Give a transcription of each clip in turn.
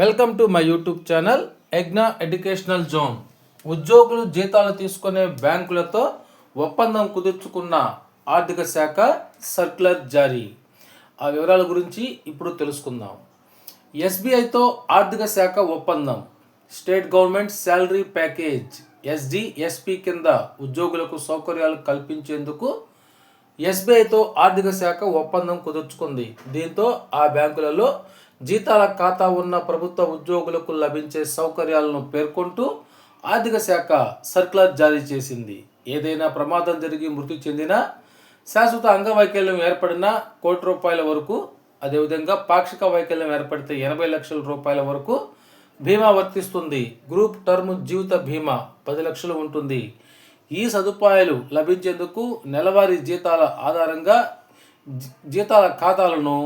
Welcome to my YouTube channel ఎగ్నా educational zone ఉద్యోగులు జీతాలు తీసుకునే బ్యాంకులతో ఒప్పందం కుదుర్చుకున్న ఆర్థిక శాఖ సర్క్యులర్ జారీ. ఆ వివరాల గురించి ఇప్పుడు తెలుసుకుందాం. ఎస్బీఐతో ఆర్థిక శాఖ ఒప్పందం. State government salary package SDSP కింద ఉద్యోగులకు సౌకర్యాలు కల్పించేందుకు ఎస్బీఐతో ఆర్థిక శాఖ ఒప్పందం కుదుర్చుకుంది. దీంతో ఆ బ్యాంకులలో జీతాల ఖాతా ఉన్న ప్రభుత్వ ఉద్యోగులకు లభించే సౌకర్యాలను పేర్కొంటూ ఆర్థిక శాఖ సర్క్యులర్ జారీ చేసింది. ఏదైనా ప్రమాదం జరిగి మృతి చెందినా శాశ్వత అంగవైకల్యం ఏర్పడిన కోటి రూపాయల వరకు అదేవిధంగా పాక్షిక వైకల్యం ఏర్పడితే ఎనభై లక్షల రూపాయల వరకు బీమా వర్తిస్తుంది. గ్రూప్ టర్మ్ జీవిత బీమా పది లక్షలు ఉంటుంది. ఈ సదుపాయాలు లభించేందుకు నెలవారీ జీతాల ఆధారంగా జీతాల ఖాతాలను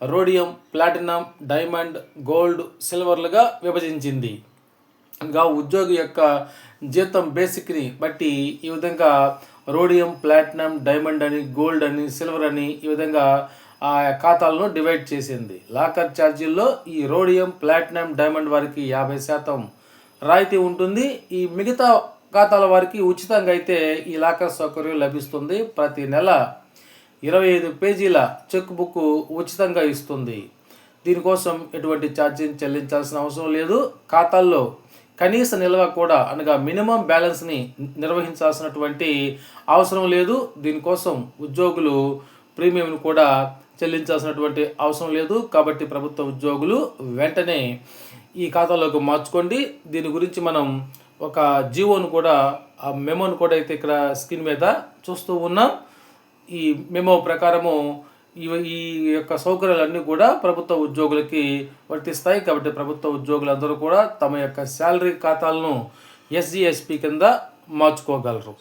రోడియం ప్లాటినం డైమండ్ గోల్డ్ సిల్వర్లుగా విభజించింది. ఇంకా ఉద్యోగి యొక్క జీతం బేసిక్ని బట్టి ఈ విధంగా రోడియం ప్లాటినం డైమండ్ అని గోల్డ్ అని సిల్వర్ అని ఈ విధంగా ఆ ఖాతాలను డివైడ్ చేసింది. లాకర్ ఛార్జీల్లో ఈ రోడియం ప్లాటినం డైమండ్ వారికి యాభై శాతం రాయితీ ఉంటుంది. ఈ మిగతా ఖాతాల వారికి ఉచితంగా అయితే ఈ లాకర్ సౌకర్యం లభిస్తుంది. ప్రతి నెల ఇరవై ఐదు పేజీల చెక్ బుక్ ఉచితంగా ఇస్తుంది. దీనికోసం ఎటువంటి ఛార్జీని చెల్లించాల్సిన అవసరం లేదు. ఖాతాల్లో కనీస నిల్వ కూడా అనగా మినిమం బ్యాలెన్స్ని నిర్వహించాల్సినటువంటి అవసరం లేదు. దీనికోసం ఉద్యోగులు ప్రీమియంను కూడా చెల్లించాల్సినటువంటి అవసరం లేదు. కాబట్టి ప్రభుత్వ ఉద్యోగులు వెంటనే ఈ ఖాతాలోకి మార్చుకోండి. దీని గురించి మనం ఒక జీవోను కూడా ఆ మెమోను కూడా అయితే ఇక్కడ స్క్రీన్ మీద చూస్తూ ఉన్నాం. ఈ మెమో ప్రకారము ఈ ఈ యొక్క సౌకర్యాలన్నీ కూడా ప్రభుత్వ ఉద్యోగులకి వర్తిస్తాయి. కాబట్టి ప్రభుత్వ ఉద్యోగులందరూ కూడా తమ యొక్క శాలరీ ఖాతాలను ఎస్జిఎస్పి కింద మార్చుకోగలరు.